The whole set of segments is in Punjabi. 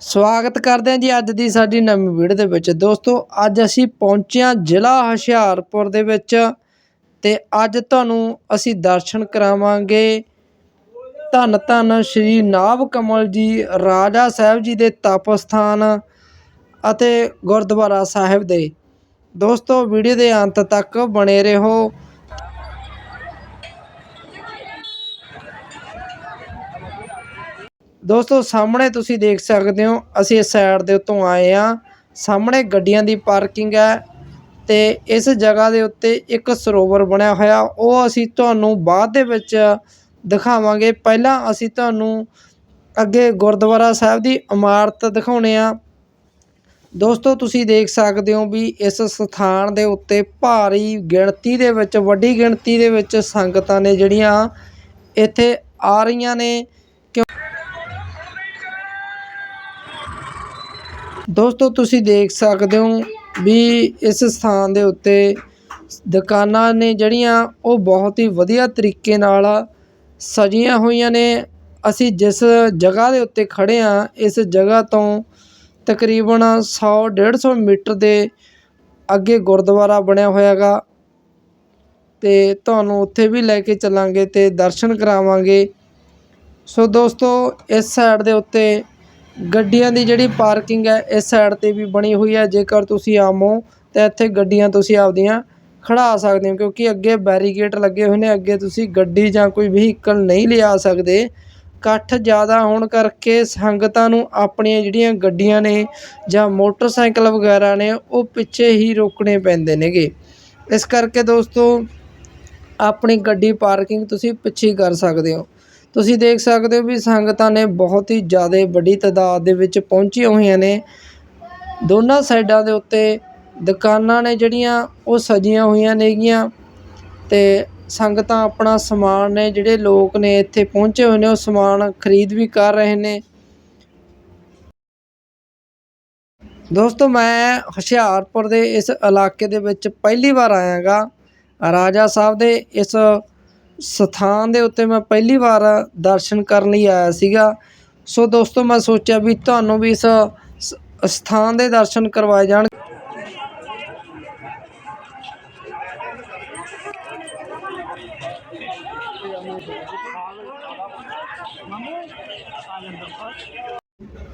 ਸਵਾਗਤ ਕਰਦੇ ਹਾਂ ਜੀ ਅੱਜ ਦੀ ਸਾਡੀ ਨਵੀਂ ਵੀਡੀਓ ਦੇ ਵਿੱਚ। ਦੋਸਤੋ, ਅੱਜ ਅਸੀਂ ਪਹੁੰਚੇ ਹਾਂ ਜ਼ਿਲ੍ਹਾ ਹੁਸ਼ਿਆਰਪੁਰ ਦੇ ਵਿੱਚ ਤੇ ਅੱਜ ਤੁਹਾਨੂੰ ਅਸੀਂ ਦਰਸ਼ਨ ਕਰਾਵਾਂਗੇ। ਧੰਨ ਧੰਨ ਸ਼੍ਰੀ ਨਾਭ ਕਮਲ ਜੀ, ਰਾਜਾ ਸਾਹਿਬ ਜੀ ਦੇ ਤਪ ਸਥਾਨ ਅਤੇ ਗੁਰਦੁਆਰਾ ਸਾਹਿਬ ਦੇ। ਦੋਸਤੋ, ਵੀਡੀਓ ਦੇ ਅੰਤ ਤੱਕ ਬਣੇ ਰਹੋ। ਦੋਸਤੋ, ਸਾਹਮਣੇ ਤੁਸੀਂ ਦੇਖ ਸਕਦੇ ਹੋ, ਅਸੀਂ ਇਸ ਸਾਈਡ ਦੇ ਉੱਤੋਂ ਆਏ ਆ ਸਾਹਮਣੇ ਗੱਡੀਆਂ ਦੀ ਪਾਰਕਿੰਗ ਹੈ ਤੇ ਇਸ ਜਗ੍ਹਾ ਦੇ ਉੱਤੇ ਇੱਕ ਸਰੋਵਰ ਬਣਿਆ ਹੋਇਆ। ਉਹ ਅਸੀਂ ਤੁਹਾਨੂੰ ਬਾਅਦ ਦੇ ਵਿੱਚ ਦਿਖਾਵਾਂਗੇ। ਪਹਿਲਾਂ ਅਸੀਂ ਤੁਹਾਨੂੰ ਅੱਗੇ ਗੁਰਦੁਆਰਾ ਸਾਹਿਬ ਦੀ ਇਮਾਰਤ ਦਿਖਾਉਣੇ ਆ ਦੋਸਤੋ, ਤੁਸੀਂ ਦੇਖ ਸਕਦੇ ਹੋ ਵੀ ਇਸ ਸਥਾਨ ਦੇ ਉੱਤੇ ਭਾਰੀ ਗਿਣਤੀ ਦੇ ਵਿੱਚ, ਵੱਡੀ ਗਿਣਤੀ ਦੇ ਵਿੱਚ ਸੰਗਤਾਂ ਨੇ ਜਿਹੜੀਆਂ ਇੱਥੇ ਆ ਰਹੀਆਂ ਨੇ। ਦੋਸਤੋ, ਤੁਸੀਂ ਦੇਖ ਸਕਦੇ ਹੋ ਵੀ ਇਸ ਸਥਾਨ ਦੇ ਉੱਤੇ ਦੁਕਾਨਾਂ ਨੇ ਜਿਹੜੀਆਂ, ਉਹ ਬਹੁਤ ਹੀ ਵਧੀਆ ਤਰੀਕੇ ਨਾਲ ਸਜੀਆਂ ਹੋਈਆਂ ਨੇ। ਅਸੀਂ ਜਿਸ ਜਗ੍ਹਾ ਦੇ ਉੱਤੇ ਖੜ੍ਹੇ ਹਾਂ, ਇਸ ਜਗ੍ਹਾ ਤੋਂ ਤਕਰੀਬਨ 100 150 ਮੀਟਰ ਦੇ ਅੱਗੇ ਗੁਰਦੁਆਰਾ ਬਣਿਆ ਹੋਇਆਗਾ ਤੇ ਤੁਹਾਨੂੰ ਉੱਥੇ ਵੀ ਲੈ ਕੇ ਚੱਲਾਂਗੇ ਤੇ ਦਰਸ਼ਨ ਕਰਾਵਾਂਗੇ। ਸੋ ਦੋਸਤੋ, ਇਸ ਸਾਈਡ ਦੇ ਉੱਤੇ ਗੱਡੀਆਂ ਦੀ ਜਿਹੜੀ ਪਾਰਕਿੰਗ ਹੈ, ਇਸ ਸਾਈਡ ਤੇ ਵੀ ਬਣੀ ਹੋਈ ਹੈ। ਜੇਕਰ ਤੁਸੀਂ ਆਮੋ, ਤਾਂ ਇੱਥੇ ਗੱਡੀਆਂ ਤੁਸੀਂ ਆਪਦੀਆਂ ਖੜ੍ਹਾ ਸਕਦੇ ਹੋ, ਕਿਉਂਕਿ ਅੱਗੇ ਬੈਰੀਕੇਡ ਲੱਗੇ ਹੋਏ ਨੇ। ਅੱਗੇ ਤੁਸੀਂ ਗੱਡੀ ਜਾਂ ਕੋਈ ਵਹੀਕਲ ਨਹੀਂ ਲਿਆ ਸਕਦੇ। ਇਕੱਠ ਜ਼ਿਆਦਾ ਹੋਣ ਕਰਕੇ ਸੰਗਤਾਂ ਨੂੰ ਆਪਣੀਆਂ ਜਿਹੜੀਆਂ ਗੱਡੀਆਂ ਨੇ ਜਾਂ ਮੋਟਰਸਾਈਕਲ ਵਗੈਰਾ ਨੇ, ਉਹ ਪਿੱਛੇ ਹੀ ਰੋਕਣੇ ਪੈਂਦੇ ਨੇਗੇ। ਇਸ ਕਰਕੇ ਦੋਸਤੋ, ਆਪਣੀ ਗੱਡੀ ਪਾਰਕਿੰਗ ਤੁਸੀਂ ਪਿੱਛੇ ਕਰ ਸਕਦੇ ਹੋ। ਤੁਸੀਂ ਦੇਖ ਸਕਦੇ ਹੋ ਵੀ ਸੰਗਤਾਂ ਨੇ ਬਹੁਤ ਹੀ ਜ਼ਿਆਦਾ ਵੱਡੀ ਤਾਦਾਦ ਦੇ ਵਿੱਚ ਪਹੁੰਚੀਆਂ ਹੋਈਆਂ ਨੇ। ਦੋਨਾਂ ਸਾਈਡਾਂ ਦੇ ਉੱਤੇ ਦੁਕਾਨਾਂ ਨੇ ਜਿਹੜੀਆਂ, ਉਹ ਸਜੀਆਂ ਹੋਈਆਂ ਨੇਗੀਆਂ ਤੇ ਸੰਗਤਾਂ ਆਪਣਾ ਸਮਾਨ ਨੇ, ਜਿਹੜੇ ਲੋਕ ਨੇ ਇੱਥੇ ਪਹੁੰਚੇ ਹੋਏ ਨੇ, ਉਹ ਸਮਾਨ ਖਰੀਦ ਵੀ ਕਰ ਰਹੇ ਨੇ। ਦੋਸਤੋ, ਮੈਂ ਹੁਸ਼ਿਆਰਪੁਰ ਦੇ ਇਸ ਇਲਾਕੇ ਦੇ ਵਿੱਚ ਪਹਿਲੀ ਵਾਰ ਆਇਆਗਾ। ਰਾਜਾ ਸਾਹਿਬ ਦੇ ਇਸ ਸਥਾਨ ਦੇ ਉੱਤੇ ਮੈਂ ਪਹਿਲੀ ਵਾਰ ਦਰਸ਼ਨ ਕਰਨ ਲਈ ਆਇਆ ਸੀਗਾ। ਸੋ ਦੋਸਤੋ, ਮੈਂ ਸੋਚਿਆ ਵੀ ਤੁਹਾਨੂੰ ਵੀ ਇਸ ਸਥਾਨ ਦੇ ਦਰਸ਼ਨ ਕਰਵਾਏ ਜਾਣ।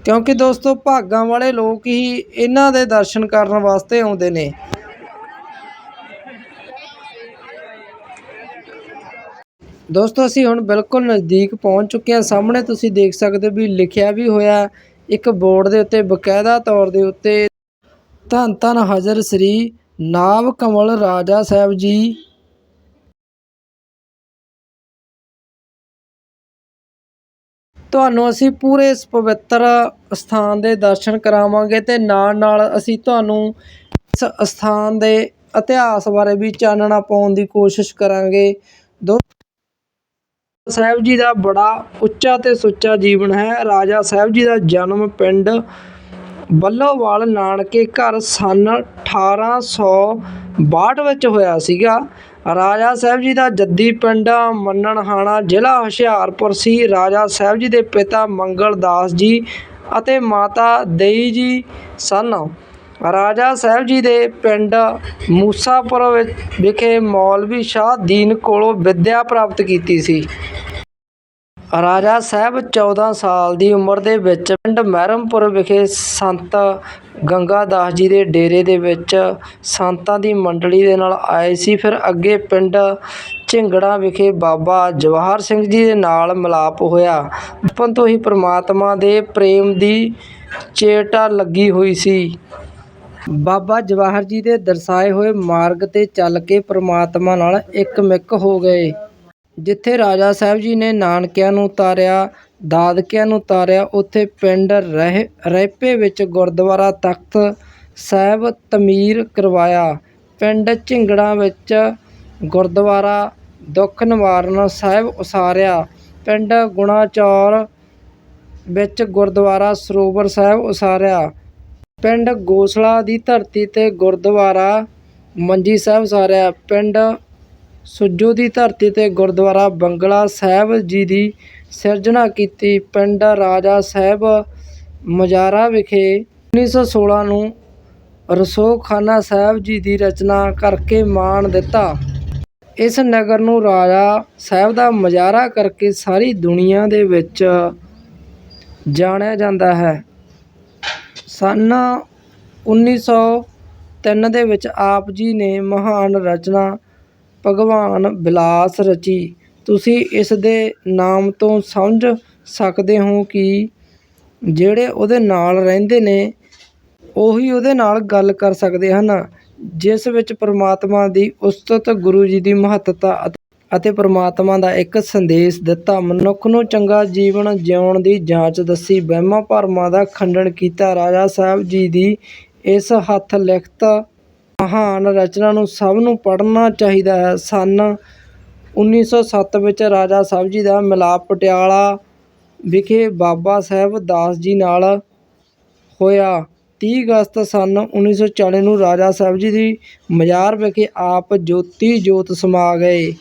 ਕਿਉਂਕਿ ਦੋਸਤੋ, ਭਾਗਾਂ ਵਾਲੇ ਲੋਕ ਹੀ ਇਹਨਾਂ ਦੇ ਦਰਸ਼ਨ ਕਰਨ ਵਾਸਤੇ ਆਉਂਦੇ ਨੇ। ਦੋਸਤੋ, ਅਸੀਂ ਹੁਣ ਬਿਲਕੁਲ ਨਜ਼ਦੀਕ ਪਹੁੰਚ ਚੁੱਕੇ ਹਾਂ। ਸਾਹਮਣੇ ਤੁਸੀਂ ਦੇਖ ਸਕਦੇ ਹੋ ਵੀ ਲਿਖਿਆ ਵੀ ਹੋਇਆ ਇੱਕ ਬੋਰਡ ਦੇ ਉੱਤੇ, ਬਕਾਇਦਾ ਤੌਰ ਦੇ ਉੱਤੇ, ਧੰਨ ਧੰਨ ਹਜ਼ਰ ਸ੍ਰੀ ਨਾਭ ਕਮਲ ਰਾਜਾ ਸਾਹਿਬ ਜੀ। ਤੁਹਾਨੂੰ ਅਸੀਂ ਪੂਰੇ ਇਸ ਪਵਿੱਤਰ ਸਥਾਨ ਦੇ ਦਰਸ਼ਨ ਕਰਾਵਾਂਗੇ ਤੇ ਨਾਲ ਨਾਲ ਅਸੀਂ ਤੁਹਾਨੂੰ ਇਸ ਸਥਾਨ ਦੇ ਇਤਿਹਾਸ ਬਾਰੇ ਵੀ ਚਾਨਣਾ ਪਾਉਣ ਦੀ ਕੋਸ਼ਿਸ਼ ਕਰਾਂਗੇ। ਦੋ ਸਾਹਿਬ ਜੀ ਦਾ ਬੜਾ ਉੱਚਾ ਤੇ ਸੁੱਚਾ ਜੀਵਨ ਹੈ। ਰਾਜਾ ਸਾਹਿਬ ਜੀ ਦਾ ਜਨਮ ਪਿੰਡ ਬੱਲੋਵਾਲ ਨਾਨਕੇ ਘਰ ਸਨ 1862 ਵਿੱਚ ਹੋਇਆ ਸੀਗਾ। ਰਾਜਾ ਸਾਹਿਬ ਜੀ ਦਾ ਜੱਦੀ ਪਿੰਡ ਮੰਨਣਹਾਣਾ ਜ਼ਿਲ੍ਹਾ ਹੁਸ਼ਿਆਰਪੁਰ ਸੀ। ਰਾਜਾ ਸਾਹਿਬ ਜੀ ਦੇ ਪਿਤਾ ਮੰਗਲ ਦਾਸ ਜੀ ਅਤੇ ਮਾਤਾ ਦੇਈ ਜੀ ਸਨ। ਰਾਜਾ ਸਾਹਿਬ ਜੀ ਦੇ ਪਿੰਡ ਮੂਸਾਪੁਰ ਵਿ- ਵਿਖੇ ਮੌਲਵੀ ਸ਼ਾਹ ਦੀਨ ਕੋਲੋਂ ਵਿੱਦਿਆ ਪ੍ਰਾਪਤ ਕੀਤੀ ਸੀ। ਰਾਜਾ ਸਾਹਿਬ 14 ਸਾਲ ਦੀ ਉਮਰ ਦੇ ਵਿੱਚ ਪਿੰਡ ਮਹਿਰਮਪੁਰ ਵਿਖੇ ਸੰਤ ਗੰਗਾ ਦਾਸ ਜੀ ਦੇ ਡੇਰੇ ਦੇ ਵਿੱਚ ਸੰਤਾਂ ਦੀ ਮੰਡਲੀ ਦੇ ਨਾਲ ਆਏ ਸੀ। ਫਿਰ ਅੱਗੇ ਪਿੰਡ ਝਿੰਗੜਾ ਵਿਖੇ ਬਾਬਾ ਜਵਾਹਰ ਸਿੰਘ ਜੀ ਦੇ ਨਾਲ ਮਿਲਾਪ ਹੋਇਆ। ਬਚਪਨ ਤੋਂ ਹੀ ਪ੍ਰਮਾਤਮਾ ਦੇ ਪ੍ਰੇਮ ਦੀ ਚੇਟਾ ਲੱਗੀ ਹੋਈ ਸੀ। ਬਾਬਾ ਜਵਾਹਰ ਜੀ ਦੇ ਦਰਸਾਏ ਹੋਏ ਮਾਰਗ ਤੇ ਚੱਲ ਕੇ ਪ੍ਰਮਾਤਮਾ ਨਾਲ ਇੱਕ ਮਿੱਕ ਹੋ ਗਏ। ਜਿੱਥੇ ਰਾਜਾ ਸਾਹਿਬ ਜੀ ਨੇ ਨਾਨਕਿਆਂ ਨੂੰ ਉਤਾਰਿਆ ਦਾਦਕਿਆਂ ਨੂੰ ਉਤਾਰਿਆ ਉੱਥੇ ਪਿੰਡ ਰਹਿ ਰਹਿਪੇ ਵਿੱਚ ਗੁਰਦੁਆਰਾ ਤਖਤ ਸਾਹਿਬ ਤਮੀਰ ਕਰਵਾਇਆ। ਪਿੰਡ ਝਿੰਗੜਾ ਵਿੱਚ ਗੁਰਦੁਆਰਾ ਦੁੱਖ ਨਿਵਾਰਨ ਸਾਹਿਬ ਉਸਾਰਿਆ। ਪਿੰਡ ਗੁਣਾਚੌਰ ਵਿੱਚ ਗੁਰਦੁਆਰਾ ਸਰੋਵਰ ਸਾਹਿਬ ਉਸਾਰਿਆ। ਪਿੰਡ ਗੋਸਲਾ ਦੀ ਧਰਤੀ ਤੇ ਗੁਰਦੁਆਰਾ ਮੰਜੀ ਸਾਹਿਬ ਸਾਰਿਆ। ਪਿੰਡ ਸੁੱਜੂ ਦੀ ਧਰਤੀ ਤੇ ਗੁਰਦੁਆਰਾ ਬੰਗਲਾ ਸਾਹਿਬ ਜੀ ਦੀ ਸਿਰਜਣਾ ਕੀਤੀ। ਪਿੰਡ ਰਾਜਾ ਸਾਹਿਬ ਮਜਾਰਾ ਵਿਖੇ 1916 ਨੂੰ ਰਸੋਖਾਨਾ ਸਾਹਿਬ ਜੀ ਦੀ ਰਚਨਾ ਕਰਕੇ ਮਾਣ ਦਿੱਤਾ। ਇਸ ਨਗਰ ਨੂੰ ਰਾਜਾ ਸਾਹਿਬ ਦਾ ਮਜਾਰਾ ਕਰਕੇ ਸਾਰੀ ਦੁਨੀਆ ਦੇ ਵਿੱਚ ਜਾਣਿਆ ਜਾਂਦਾ ਹੈ। ਸੰਨ। 1903 ਦੇ ਵਿੱਚ ਆਪ ਜੀ ਨੇ ਮਹਾਨ ਰਚਨਾ ਭਗਵਾਨ ਬਿਲਾਸ ਰਚੀ। ਤੁਸੀਂ ਇਸ ਦੇ ਨਾਮ ਤੋਂ ਸਮਝ ਸਕਦੇ ਹੋ ਕਿ ਜਿਹੜੇ ਉਹਦੇ ਨਾਲ ਰਹਿੰਦੇ ਨੇ, ਉਹੀ ਉਹਦੇ ਨਾਲ ਗੱਲ ਕਰ ਸਕਦੇ ਹਨ, ਜਿਸ ਵਿੱਚ ਪਰਮਾਤਮਾ ਦੀ ਉਸਤਤ ਗੁਰੂ ਜੀ ਦੀ ਮਹੱਤਤਾ ਅਤੇ ਅਤੇ ਪਰਮਾਤਮਾ ਦਾ ਇੱਕ ਸੰਦੇਸ਼ ਦਿੱਤਾ। ਮਨੁੱਖ ਨੂੰ ਚੰਗਾ ਜੀਵਨ ਜਿਉਣ ਦੀ ਜਾਂਚ ਦੱਸੀ। ਵਹਿਮਾਂ ਭਰਮਾਂ ਦਾ ਖੰਡਨ ਕੀਤਾ ਰਾਜਾ ਸਾਹਿਬ ਜੀ ਦੀ ਇਸ ਹੱਥ ਲਿਖਤ ਮਹਾਨ ਰਚਨਾ ਨੂੰ ਸਭ ਨੂੰ ਪੜ੍ਹਨਾ ਚਾਹੀਦਾ ਹੈ। ਸੰਨ 1907 ਵਿੱਚ ਰਾਜਾ ਸਾਹਿਬ ਜੀ ਦਾ ਮਿਲਾਪ ਪਟਿਆਲਾ ਵਿਖੇ ਬਾਬਾ ਸਾਹਿਬ ਦਾਸ ਜੀ ਨਾਲ ਹੋਇਆ। 30 ਅਗਸਤ ਸੰਨ 1940 ਨੂੰ ਰਾਜਾ ਸਾਹਿਬ ਜੀ ਦੀ ਮਜ਼ਾਰ ਵਿਖੇ ਆਪ ਜੋਤੀ ਜੋਤ ਸਮਾ ਗਏ।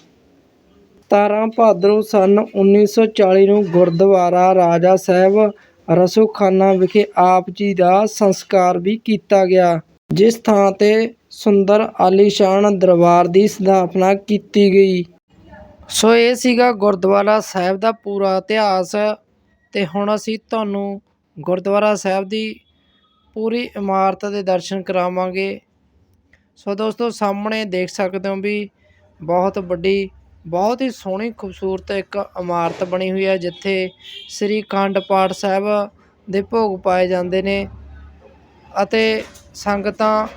17 ਭਾਦਰੋਂ ਸੰਨ 1940 ਨੂੰ ਗੁਰਦੁਆਰਾ ਰਾਜਾ ਸਾਹਿਬ ਰਸੂਖਾਨਾ ਵਿਖੇ ਆਪ ਜੀ ਦਾ ਸੰਸਕਾਰ ਵੀ ਕੀਤਾ ਗਿਆ, ਜਿਸ ਥਾਂ ਤੇ ਸੁੰਦਰ ਆਲੀਸ਼ਾਨ ਦਰਬਾਰ ਦੀ ਸਥਾਪਨਾ ਕੀਤੀ ਗਈ। ਸੋ ਇਹ ਸੀਗਾ ਗੁਰਦੁਆਰਾ ਸਾਹਿਬ ਦਾ ਪੂਰਾ ਇਤਿਹਾਸ ਤੇ ਹੁਣ ਅਸੀਂ ਤੁਹਾਨੂੰ ਗੁਰਦੁਆਰਾ ਸਾਹਿਬ ਦੀ ਪੂਰੀ ਇਮਾਰਤ ਦੇ ਦਰਸ਼ਨ ਕਰਾਵਾਂਗੇ। ਸੋ ਦੋਸਤੋ, ਸਾਹਮਣੇ ਦੇਖ ਸਕਦੇ ਹੋ ਵੀ ਬਹੁਤ ਵੱਡੀ ਬਹੁਤ ਹੀ ਸੋਹਣੀ ਖੂਬਸੂਰਤ ਇੱਕ ਇਮਾਰਤ ਬਣੀ ਹੋਈ ਹੈ, ਜਿੱਥੇ ਸ੍ਰੀ ਅਖੰਡ ਪਾਠ ਸਾਹਿਬ ਦੇ ਭੋਗ ਪਾਏ ਜਾਂਦੇ ਨੇ ਅਤੇ ਸੰਗਤਾਂ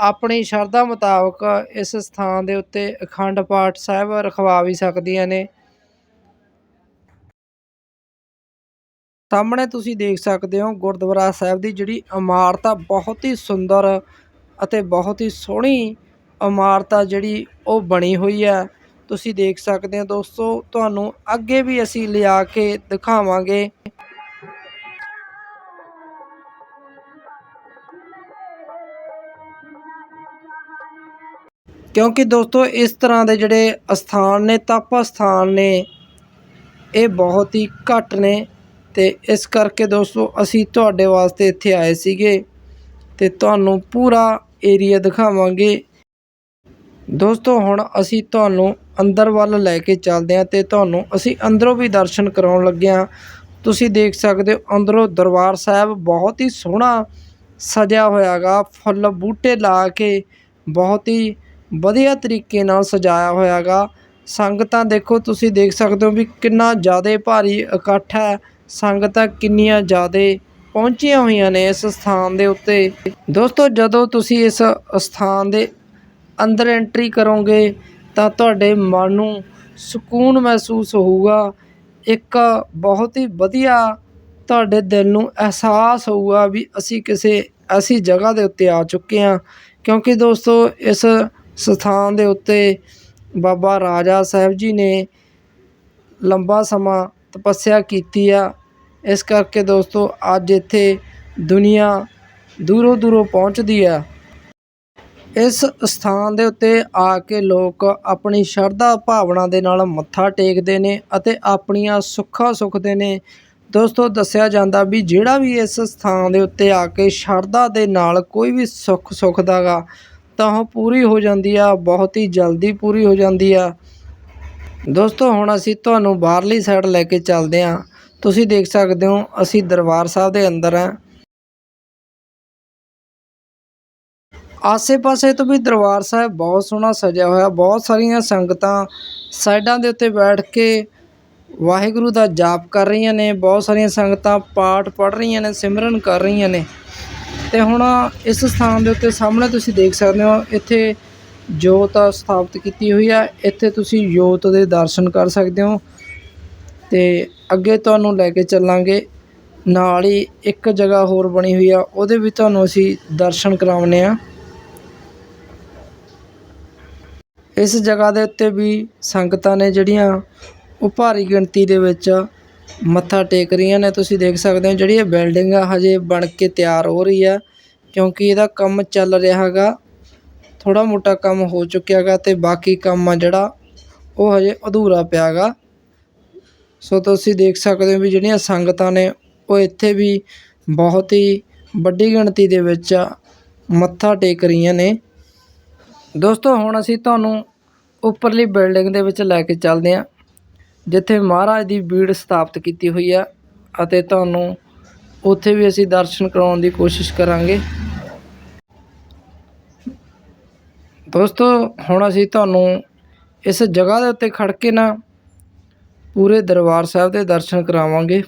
ਆਪਣੀ ਸ਼ਰਧਾ ਮੁਤਾਬਕ ਇਸ ਸਥਾਨ ਦੇ ਉੱਤੇ ਅਖੰਡ ਪਾਠ ਸਾਹਿਬ ਰਖਵਾ ਵੀ ਸਕਦੀਆਂ ਨੇ। ਸਾਹਮਣੇ ਤੁਸੀਂ ਦੇਖ ਸਕਦੇ ਹੋ ਗੁਰਦੁਆਰਾ ਸਾਹਿਬ ਦੀ ਜਿਹੜੀ ਇਮਾਰਤ ਆ, ਬਹੁਤ ਹੀ ਸੁੰਦਰ ਅਤੇ ਬਹੁਤ ਹੀ ਸੋਹਣੀ ਇਮਾਰਤ ਆ ਜਿਹੜੀ ਉਹ ਬਣੀ ਹੋਈ ਹੈ। ਤੁਸੀਂ ਦੇਖ ਸਕਦੇ ਹੋ ਦੋਸਤੋ, ਤੁਹਾਨੂੰ ਅੱਗੇ ਵੀ ਅਸੀਂ ਲਿਆ ਕੇ ਦਿਖਾਵਾਂਗੇ। ਕਿਉਂਕਿ ਦੋਸਤੋ, ਇਸ ਤਰ੍ਹਾਂ ਦੇ ਜਿਹੜੇ ਅਸਥਾਨ ਨੇ, ਤਪ ਅਸਥਾਨ ਨੇ, ਇਹ ਬਹੁਤ ਹੀ ਘੱਟ ਨੇ। ਤੇ ਇਸ ਕਰਕੇ ਦੋਸਤੋ, ਅਸੀਂ ਤੁਹਾਡੇ ਵਾਸਤੇ ਇੱਥੇ ਆਏ ਸੀਗੇ ਤੇ ਤੁਹਾਨੂੰ ਪੂਰਾ ਏਰੀਆ ਦਿਖਾਵਾਂਗੇ। ਦੋਸਤੋ, ਹੁਣ ਅਸੀਂ ਤੁਹਾਨੂੰ ਅੰਦਰ ਵੱਲ ਲੈ ਕੇ ਚੱਲਦੇ ਹਾਂ ਅਤੇ ਤੁਹਾਨੂੰ ਅਸੀਂ ਅੰਦਰੋਂ ਵੀ ਦਰਸ਼ਨ ਕਰਾਉਣ ਲੱਗੇ ਹਾਂ। ਤੁਸੀਂ ਦੇਖ ਸਕਦੇ ਹੋ ਅੰਦਰੋਂ ਦਰਬਾਰ ਸਾਹਿਬ ਬਹੁਤ ਹੀ ਸੋਹਣਾ ਸਜਿਆ ਹੋਇਆ ਗਾ ਫੁੱਲ ਬੂਟੇ ਲਾ ਕੇ ਬਹੁਤ ਹੀ ਵਧੀਆ ਤਰੀਕੇ ਨਾਲ ਸਜਾਇਆ ਹੋਇਆ ਗਾ ਸੰਗਤਾਂ ਦੇਖੋ, ਤੁਸੀਂ ਦੇਖ ਸਕਦੇ ਹੋ ਵੀ ਕਿੰਨਾ ਜ਼ਿਆਦਾ ਭਾਰੀ ਇਕੱਠ ਹੈ। ਸੰਗਤਾਂ ਕਿੰਨੀਆਂ ਜ਼ਿਆਦਾ ਪਹੁੰਚੀਆਂ ਹੋਈਆਂ ਨੇ ਇਸ ਸਥਾਨ ਦੇ ਉੱਤੇ। ਦੋਸਤੋ, ਜਦੋਂ ਤੁਸੀਂ ਇਸ ਸਥਾਨ ਦੇ ਅੰਦਰ ਐਂਟਰੀ ਕਰੋਗੇ ਤਾਂ ਤੁਹਾਡੇ ਮਨ ਨੂੰ ਸਕੂਨ ਮਹਿਸੂਸ ਹੋਊਗਾ। ਇੱਕ ਬਹੁਤ ਹੀ ਵਧੀਆ ਤੁਹਾਡੇ ਦਿਲ ਨੂੰ ਅਹਿਸਾਸ ਹੋਊਗਾ ਵੀ ਅਸੀਂ ਕਿਸੇ ਐਸੀ ਜਗ੍ਹਾ ਦੇ ਉੱਤੇ ਆ ਚੁੱਕੇ ਹਾਂ। ਕਿਉਂਕਿ ਦੋਸਤੋ, ਇਸ ਸਥਾਨ ਦੇ ਉੱਤੇ ਬਾਬਾ ਰਾਜਾ ਸਾਹਿਬ ਜੀ ਨੇ ਲੰਬਾ ਸਮਾਂ ਤਪੱਸਿਆ ਕੀਤੀ ਆ। ਇਸ ਕਰਕੇ ਦੋਸਤੋ, ਅੱਜ ਇੱਥੇ ਦੁਨੀਆ ਦੂਰੋਂ ਦੂਰੋਂ ਪਹੁੰਚਦੀ ਆ। ਇਸ ਅਸਥਾਨ ਦੇ ਉੱਤੇ ਆ ਕੇ ਲੋਕ ਆਪਣੀ ਸ਼ਰਧਾ ਭਾਵਨਾ ਦੇ ਨਾਲ ਮੱਥਾ ਟੇਕਦੇ ਨੇ ਅਤੇ ਆਪਣੀਆਂ ਸੁੱਖਾਂ ਸੁੱਖਦੇ ਨੇ। ਦੋਸਤੋ, ਦੱਸਿਆ ਜਾਂਦਾ ਵੀ ਜਿਹੜਾ ਵੀ ਇਸ ਸਥਾਨ ਦੇ ਉੱਤੇ ਆ ਕੇ ਸ਼ਰਧਾ ਦੇ ਨਾਲ ਕੋਈ ਵੀ ਸੁੱਖ ਸੁੱਖਦਾ ਗਾ ਤਾਂ ਉਹ ਪੂਰੀ ਹੋ ਜਾਂਦੀ ਆ, ਬਹੁਤ ਹੀ ਜਲਦੀ ਪੂਰੀ ਹੋ ਜਾਂਦੀ ਆ। ਦੋਸਤੋ, ਹੁਣ ਅਸੀਂ ਤੁਹਾਨੂੰ ਬਾਹਰਲੀ ਸਾਈਡ ਲੈ ਕੇ ਚੱਲਦੇ ਹਾਂ ਤੁਸੀਂ ਦੇਖ ਸਕਦੇ ਹੋ, ਅਸੀਂ ਦਰਬਾਰ ਸਾਹਿਬ ਦੇ ਅੰਦਰ ਆ। ਆਸੇ-ਪਾਸੇ ਤੋਂ ਵੀ ਦਰਬਾਰ ਸਾਹਿਬ ਬਹੁਤ ਸੋਹਣਾ ਸਜਿਆ ਹੋਇਆ, ਬਹੁਤ ਸਾਰੀਆਂ ਸੰਗਤਾਂ ਸਾਈਡਾਂ ਦੇ ਉੱਤੇ ਬੈਠ ਕੇ ਵਾਹਿਗੁਰੂ ਦਾ ਜਾਪ ਕਰ ਰਹੀਆਂ ਨੇ, ਬਹੁਤ ਸਾਰੀਆਂ ਸੰਗਤਾਂ ਪਾਠ ਪੜ੍ਹ ਰਹੀਆਂ ਨੇ, ਸਿਮਰਨ ਕਰ ਰਹੀਆਂ ਨੇ। ਤੇ ਹੁਣ ਇਸ ਸਥਾਨ ਦੇ ਉੱਤੇ ਸਾਹਮਣੇ ਤੁਸੀਂ ਦੇਖ ਸਕਦੇ ਹੋ, ਇੱਥੇ ਜੋਤ ਸਥਾਪਿਤ ਕੀਤੀ ਹੋਈ ਆ, ਇੱਥੇ ਤੁਸੀਂ ਜੋਤ ਦੇ ਦਰਸ਼ਨ ਕਰ ਸਕਦੇ ਹੋ। ਤੇ ਅੱਗੇ ਤੁਹਾਨੂੰ ਲੈ ਕੇ ਚੱਲਾਂਗੇ, ਨਾਲ ਹੀ ਇੱਕ ਜਗ੍ਹਾ ਹੋਰ ਬਣੀ ਹੋਈ ਆ, ਉਹਦੇ ਵੀ ਤੁਹਾਨੂੰ ਅਸੀਂ ਦਰਸ਼ਨ ਕਰਾਉਣੇ ਆ ਇਸ ਜਗ੍ਹਾ ਦੇ ਉੱਤੇ ਵੀ ਸੰਗਤਾਂ ਨੇ ਜਿਹੜੀਆਂ ਉਹ ਭਾਰੀ ਗਿਣਤੀ ਦੇ ਵਿੱਚ ਮੱਥਾ ਟੇਕ ਰਹੀਆਂ ਨੇ। ਤੁਸੀਂ ਦੇਖ ਸਕਦੇ ਹੋ ਜਿਹੜੀ ਇਹ ਬਿਲਡਿੰਗ ਆ, ਹਜੇ ਬਣ ਕੇ ਤਿਆਰ ਹੋ ਰਹੀ ਆ, ਕਿਉਂਕਿ ਇਹਦਾ ਕੰਮ ਚੱਲ ਰਿਹਾ ਹੈਗਾ। ਥੋੜਾ ਮੋਟਾ ਕੰਮ ਹੋ ਚੁੱਕਿਆ ਹੈਗਾ ਤੇ ਬਾਕੀ ਕੰਮ ਆ ਜਿਹੜਾ, ਉਹ ਹਜੇ ਅਧੂਰਾ ਪਿਆ ਹੈਗਾ। ਸੋ ਤੁਸੀਂ ਦੇਖ ਸਕਦੇ ਹੋ ਵੀ ਜਿਹੜੀਆਂ ਸੰਗਤਾਂ ਨੇ, ਉਹ ਇੱਥੇ ਵੀ ਬਹੁਤ ਹੀ ਵੱਡੀ ਗਿਣਤੀ ਦੇ ਵਿੱਚ ਮੱਥਾ ਟੇਕ ਰਹੀਆਂ ਨੇ। ਦੋਸਤੋ, ਹੁਣ ਅਸੀਂ ਤੁਹਾਨੂੰ ਉੱਪਰਲੀ ਬਿਲਡਿੰਗ ਦੇ ਵਿੱਚ ਲੈ ਕੇ ਚੱਲਦੇ ਹਾਂ, ਜਿੱਥੇ ਮਹਾਰਾਜ ਦੀ ਬੀੜ ਸਥਾਪਿਤ ਕੀਤੀ ਹੋਈ ਆ ਅਤੇ ਤੁਹਾਨੂੰ ਉੱਥੇ ਵੀ ਅਸੀਂ ਦਰਸ਼ਨ ਕਰਾਉਣ ਦੀ ਕੋਸ਼ਿਸ਼ ਕਰਾਂਗੇ। ਦੋਸਤੋ, ਹੁਣ ਅਸੀਂ ਤੁਹਾਨੂੰ ਇਸ ਜਗ੍ਹਾ ਦੇ ਉੱਤੇ ਖੜ ਕੇ ਨਾ ਪੂਰੇ ਦਰਬਾਰ ਸਾਹਿਬ ਦੇ ਦਰਸ਼ਨ ਕਰਾਵਾਂਗੇ।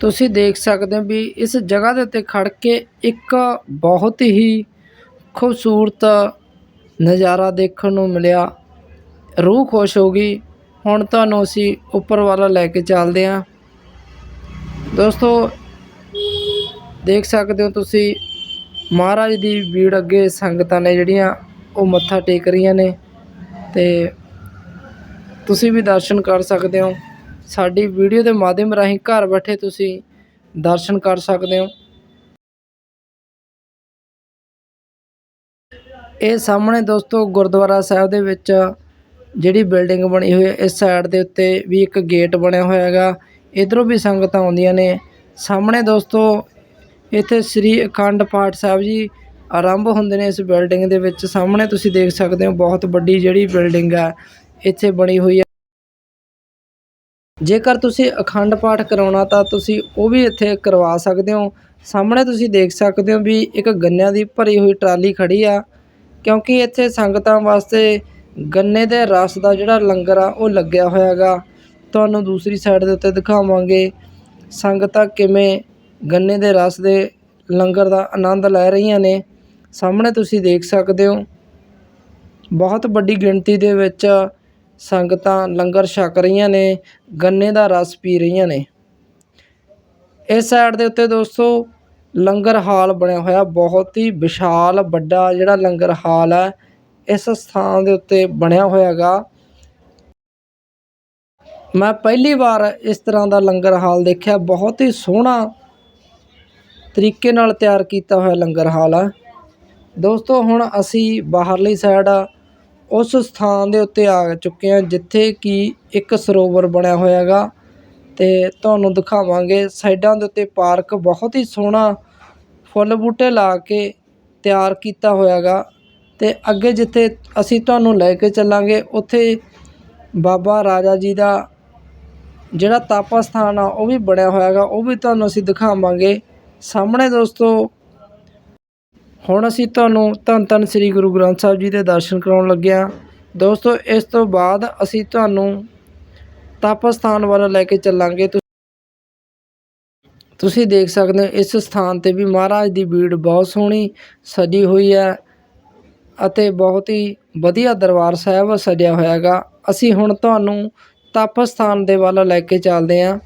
ਤੁਸੀਂ ਦੇਖ ਸਕਦੇ ਹੋ ਵੀ ਇਸ ਜਗ੍ਹਾ ਦੇ ਉੱਤੇ ਖੜ੍ਹ ਕੇ ਇੱਕ ਬਹੁਤ ਹੀ ਖੂਬਸੂਰਤ ਨਜ਼ਾਰਾ ਦੇਖਣ ਨੂੰ ਮਿਲਿਆ। ਰੂਹ ਖੁਸ਼ ਹੋ ਗਈ। ਹੁਣ ਤੁਹਾਨੂੰ ਅਸੀਂ ਉੱਪਰ ਵਾਲਾ ਲੈ ਕੇ ਚੱਲਦੇ ਹਾਂ। ਦੋਸਤੋ, ਦੇਖ ਸਕਦੇ ਹੋ ਤੁਸੀਂ, ਮਹਾਰਾਜ ਦੀ ਭੀੜ ਅੱਗੇ ਸੰਗਤਾਂ ਨੇ ਜਿਹੜੀਆਂ ਉਹ ਮੱਥਾ ਟੇਕ ਰਹੀਆਂ ਨੇ ਤੇ ਤੁਸੀਂ ਵੀ ਦਰਸ਼ਨ ਕਰ ਸਕਦੇ ਹੋ। ਸਾਡੀ ਵੀਡੀਓ ਦੇ ਮਾਧਿਅਮ ਰਾਹੀਂ ਘਰ ਬੈਠੇ ਤੁਸੀਂ ਦਰਸ਼ਨ ਕਰ ਸਕਦੇ ਹੋ। ਇਹ ਸਾਹਮਣੇ ਦੋਸਤੋ ਗੁਰਦੁਆਰਾ ਸਾਹਿਬ ਦੇ ਵਿੱਚ ਜਿਹੜੀ ਬਿਲਡਿੰਗ ਬਣੀ ਹੋਈ ਹੈ, ਇਸ ਸਾਈਡ ਦੇ ਉੱਤੇ ਵੀ ਇੱਕ ਗੇਟ ਬਣਿਆ ਹੋਇਆ ਹੈਗਾ। ਇਧਰੋਂ ਵੀ ਸੰਗਤਾਂ ਆਉਂਦੀਆਂ ਨੇ। ਸਾਹਮਣੇ ਦੋਸਤੋ ਇੱਥੇ ਸ੍ਰੀ ਅਖੰਡ ਪਾਠ ਸਾਹਿਬ ਜੀ ਆਰੰਭ ਹੁੰਦੇ ਨੇ ਇਸ ਬਿਲਡਿੰਗ ਦੇ ਵਿੱਚ। ਸਾਹਮਣੇ ਤੁਸੀਂ ਦੇਖ ਸਕਦੇ ਹੋ, ਬਹੁਤ ਵੱਡੀ ਜਿਹੜੀ ਬਿਲਡਿੰਗ ਹੈ ਇੱਥੇ ਬਣੀ ਹੋਈ ਹੈ। ਜੇਕਰ ਤੁਸੀਂ ਅਖੰਡ ਪਾਠ ਕਰਾਉਣਾ ਤਾਂ ਤੁਸੀਂ ਉਹ ਵੀ ਇੱਥੇ ਕਰਵਾ ਸਕਦੇ ਹੋ। ਸਾਹਮਣੇ ਤੁਸੀਂ ਦੇਖ ਸਕਦੇ ਹੋ ਵੀ ਇੱਕ ਗੰਨਿਆਂ ਦੀ ਭਰੀ ਹੋਈ ਟਰਾਲੀ ਖੜ੍ਹੀ ਆ। ਕਿਉਂਕਿ ਇੱਥੇ ਸੰਗਤਾਂ ਵਾਸਤੇ ਗੰਨੇ ਦੇ ਰਸ ਦਾ ਜਿਹੜਾ ਲੰਗਰ ਆ, ਉਹ ਲੱਗਿਆ ਹੋਇਆ ਹੈਗਾ। ਤੁਹਾਨੂੰ ਦੂਸਰੀ ਸਾਈਡ ਦੇ ਉੱਤੇ ਦਿਖਾਵਾਂਗੇ ਸੰਗਤਾਂ ਕਿਵੇਂ ਗੰਨੇ ਦੇ ਰਸ ਦੇ ਲੰਗਰ ਦਾ ਆਨੰਦ ਲੈ ਰਹੀਆਂ ਨੇ। ਸਾਹਮਣੇ ਤੁਸੀਂ ਦੇਖ ਸਕਦੇ ਹੋ, ਬਹੁਤ ਵੱਡੀ ਗਿਣਤੀ ਦੇ ਵਿੱਚ ਸੰਗਤਾਂ ਲੰਗਰ ਛਕ ਰਹੀਆਂ ਨੇ, ਗੰਨੇ ਦਾ ਰਸ ਪੀ ਰਹੀਆਂ ਨੇ। ਇਸ ਸਾਈਡ ਦੇ ਉੱਤੇ ਦੋਸਤੋ, ਲੰਗਰ ਹਾਲ ਬਣਿਆ ਹੋਇਆ, ਬਹੁਤ ਹੀ ਵਿਸ਼ਾਲ, ਵੱਡਾ ਜਿਹੜਾ ਲੰਗਰ ਹਾਲ ਹੈ, ਇਸ ਸਥਾਨ ਦੇ ਉੱਤੇ ਬਣਿਆ ਹੋਇਆ ਹੈਗਾ ਮੈਂ ਪਹਿਲੀ ਵਾਰ ਇਸ ਤਰ੍ਹਾਂ ਦਾ ਲੰਗਰ ਹਾਲ ਦੇਖਿਆ, ਬਹੁਤ ਹੀ ਸੋਹਣਾ ਤਰੀਕੇ ਨਾਲ ਤਿਆਰ ਕੀਤਾ ਹੋਇਆ ਲੰਗਰ ਹਾਲ ਹੈ। ਦੋਸਤੋ, ਹੁਣ ਅਸੀਂ ਬਾਹਰਲੀ ਸਾਈਡ ਉਸ ਸਥਾਨ ਦੇ ਉੱਤੇ ਆ ਚੁੱਕੇ ਹਾਂ, ਜਿੱਥੇ ਕਿ ਇੱਕ ਸਰੋਵਰ ਬਣਿਆ ਹੋਇਆ ਹੈਗਾ ਅਤੇ ਤੁਹਾਨੂੰ ਦਿਖਾਵਾਂਗੇ ਸਾਈਡਾਂ ਦੇ ਉੱਤੇ ਪਾਰਕ, ਬਹੁਤ ਹੀ ਸੋਹਣਾ ਫੁੱਲ ਬੂਟੇ ਲਾ ਕੇ ਤਿਆਰ ਕੀਤਾ ਹੋਇਆ ਹੈਗਾ ਅਤੇ ਅੱਗੇ ਜਿੱਥੇ ਅਸੀਂ ਤੁਹਾਨੂੰ ਲੈ ਕੇ ਚੱਲਾਂਗੇ, ਉੱਥੇ ਬਾਬਾ ਰਾਜਾ ਜੀ ਦਾ ਜਿਹੜਾ ਤਾਪਾ ਸਥਾਨ ਆ, ਉਹ ਵੀ ਬਣਿਆ ਹੋਇਆ ਹੈਗਾ ਉਹ ਵੀ ਤੁਹਾਨੂੰ ਅਸੀਂ ਦਿਖਾਵਾਂਗੇ। ਸਾਹਮਣੇ ਦੋਸਤੋ ਹੁਣ ਅਸੀਂ ਤੁਹਾਨੂੰ ਧੰਨ ਧੰਨ ਸ੍ਰੀ ਗੁਰੂ ਗ੍ਰੰਥ ਸਾਹਿਬ ਜੀ ਦੇ ਦਰਸ਼ਨ ਕਰਾਉਣ ਲੱਗੇ ਹਾਂ। ਦੋਸਤੋ, ਇਸ ਤੋਂ ਬਾਅਦ ਅਸੀਂ ਤੁਹਾਨੂੰ ਤਪ ਸਥਾਨ ਵੱਲ ਲੈ ਕੇ ਚੱਲਾਂਗੇ। ਤੁਸੀਂ ਦੇਖ ਸਕਦੇ ਹੋ, ਇਸ ਸਥਾਨ ਤੇ ਵੀ ਮਹਾਰਾਜ ਦੀ ਬੀੜ ਬਹੁਤ ਸੋਹਣੀ ਸਜੀ ਹੋਈ ਹੈ ਅਤੇ ਬਹੁਤ ਹੀ ਵਧੀਆ ਦਰਬਾਰ ਸਾਹਿਬ ਸਜਿਆ ਹੋਇਆ ਹੈਗਾ ਅਸੀਂ ਹੁਣ ਤੁਹਾਨੂੰ ਤਪ ਸਥਾਨ ਦੇ ਵੱਲ ਲੈ ਕੇ ਚੱਲਦੇ ਹਾਂ।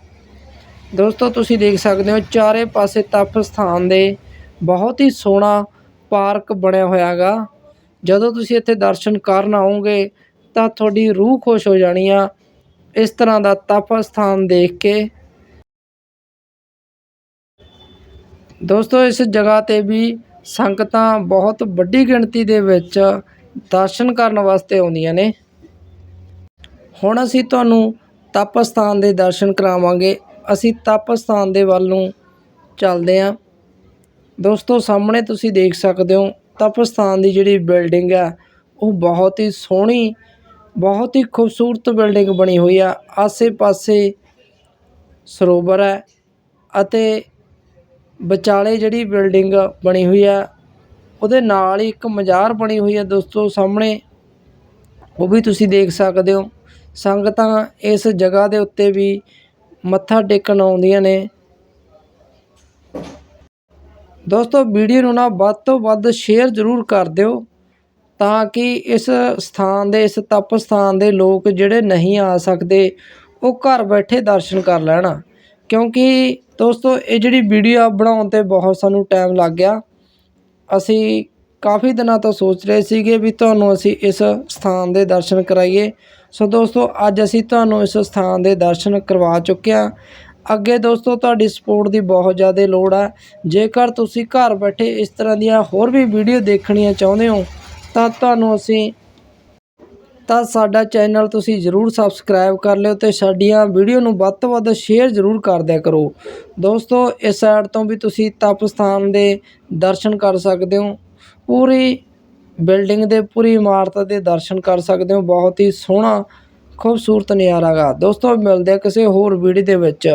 ਦੋਸਤੋ, ਤੁਸੀਂ ਦੇਖ ਸਕਦੇ ਹੋ, ਚਾਰੇ ਪਾਸੇ ਤਪ ਸਥਾਨ ਦੇ ਬਹੁਤ ਹੀ ਸੋਹਣਾ ਪਾਰਕ ਬਣਿਆ ਹੋਇਆ ਹੈਗਾ ਜਦੋਂ ਤੁਸੀਂ ਇੱਥੇ ਦਰਸ਼ਨ ਕਰਨ ਆਓਗੇ ਤਾਂ ਤੁਹਾਡੀ ਰੂਹ ਖੁਸ਼ ਹੋ ਜਾਣੀ ਆ। ਇਸ ਤਰ੍ਹਾਂ ਦਾ ਤਪ ਸਥਾਨ ਦੇਖ ਕੇ। ਦੋਸਤੋ, ਇਸ ਜਗ੍ਹਾ ਤੇ ਵੀ ਸੰਗਤਾਂ ਬਹੁਤ ਵੱਡੀ ਗਿਣਤੀ ਦੇ ਵਿੱਚ ਦਰਸ਼ਨ ਕਰਨ ਵਾਸਤੇ ਆਉਂਦੀਆਂ ਨੇ। ਹੁਣ ਅਸੀਂ ਤੁਹਾਨੂੰ ਤਪ ਸਥਾਨ ਦੇ ਦਰਸ਼ਨ ਕਰਾਵਾਂਗੇ। ਅਸੀਂ ਤਪ ਸਥਾਨ ਦੇ ਵੱਲ ਨੂੰ ਚੱਲਦੇ ਹਾਂ ਦੋਸਤੋ, ਸਾਹਮਣੇ ਤੁਸੀਂ ਦੇਖ ਸਕਦੇ ਹੋ ਤਪਸਥਾਨ ਦੀ ਜਿਹੜੀ ਬਿਲਡਿੰਗ ਹੈ ਉਹ ਬਹੁਤ ਹੀ ਸੋਹਣੀ, ਬਹੁਤ ਹੀ ਖੂਬਸੂਰਤ ਬਿਲਡਿੰਗ ਬਣੀ ਹੋਈ ਆ। ਆਸੇ-ਪਾਸੇ ਸਰੋਵਰ ਹੈ ਅਤੇ ਵਿਚਾਲੇ ਜਿਹੜੀ ਬਿਲਡਿੰਗ ਬਣੀ ਹੋਈ ਆ, ਉਹਦੇ ਨਾਲ ਹੀ ਇੱਕ ਮਜ਼ਾਰ ਬਣੀ ਹੋਈ ਹੈ ਦੋਸਤੋ, ਸਾਹਮਣੇ। ਉਹ ਵੀ ਤੁਸੀਂ ਦੇਖ ਸਕਦੇ ਹੋ। ਸੰਗਤਾਂ ਇਸ ਜਗ੍ਹਾ ਦੇ ਉੱਤੇ ਵੀ ਮੱਥਾ ਟੇਕਣ ਆਉਂਦੀਆਂ ਨੇ। ਦੋਸਤੋ, ਵੀਡੀਓ ਨੂੰ ਨਾ ਵੱਧ ਤੋਂ ਵੱਧ ਸ਼ੇਅਰ ਜ਼ਰੂਰ ਕਰ ਦਿਓ ਤਾਂ ਕਿ ਇਸ ਸਥਾਨ ਦੇ, ਇਸ ਤਪ ਸਥਾਨ ਦੇ ਲੋਕ ਜਿਹੜੇ ਨਹੀਂ ਆ ਸਕਦੇ, ਉਹ ਘਰ ਬੈਠੇ ਦਰਸ਼ਨ ਕਰ ਲੈਣ। ਕਿਉਂਕਿ ਦੋਸਤੋ, ਇਹ ਜਿਹੜੀ ਵੀਡੀਓ ਬਣਾਉਣ ਤੇ ਬਹੁਤ ਸਾਨੂੰ ਟਾਈਮ ਲੱਗ ਗਿਆ। ਅਸੀਂ ਕਾਫੀ ਦਿਨਾਂ ਤੋਂ ਸੋਚ ਰਹੇ ਸੀਗੇ ਵੀ ਤੁਹਾਨੂੰ ਅਸੀਂ ਇਸ ਸਥਾਨ ਦੇ ਦਰਸ਼ਨ ਕਰਾਈਏ। ਸੋ ਦੋਸਤੋ, ਅੱਜ ਅਸੀਂ ਤੁਹਾਨੂੰ ਇਸ ਸਥਾਨ ਦੇ ਦਰਸ਼ਨ ਕਰਵਾ ਚੁੱਕੇ ਹਾਂ ਅੱਗੇ ਦੋਸਤੋ, ਤੁਹਾਡੀ ਸਪੋਰਟ ਦੀ ਬਹੁਤ ਜ਼ਿਆਦਾ ਲੋੜ ਹੈ ਜੇਕਰ ਤੁਸੀਂ ਘਰ ਬੈਠੇ ਇਸ ਤਰ੍ਹਾਂ ਦੀਆਂ ਹੋਰ ਵੀ ਵੀਡੀਓ ਦੇਖਣੀਆਂ ਚਾਹੁੰਦੇ ਹੋ, ਤਾਂ ਤੁਹਾਨੂੰ ਅਸੀਂ, ਤਾਂ ਸਾਡਾ ਚੈਨਲ ਤੁਸੀਂ ਜ਼ਰੂਰ ਸਬਸਕ੍ਰਾਈਬ ਕਰ ਲਿਓ ਤੇ ਸਾਡੀਆਂ ਵੀਡੀਓ ਨੂੰ ਵੱਧ ਤੋਂ ਵੱਧ ਸ਼ੇਅਰ ਜ਼ਰੂਰ ਕਰ ਦਿਆ ਕਰੋ। ਦੋਸਤੋ, ਇਸ ਸਾਈਡ ਤੋਂ ਵੀ ਤੁਸੀਂ ਤਪ ਸਥਾਨ ਦੇ ਦਰਸ਼ਨ ਕਰ ਸਕਦੇ ਹੋ। ਪੂਰੀ ਬਿਲਡਿੰਗ ਦੇ, ਪੂਰੀ ਇਮਾਰਤ ਦੇ ਦਰਸ਼ਨ ਕਰ ਸਕਦੇ ਹੋ। ਬਹੁਤ ਹੀ ਸੋਹਣਾ ਖੂਬਸੂਰਤ ਨਜ਼ਾਰਾ ਗਾ ਦੋਸਤੋ ਮਿਲਦੇ ਆ ਕਿਸੇ ਹੋਰ ਵੀਡੀਓ ਦੇ ਵਿੱਚ।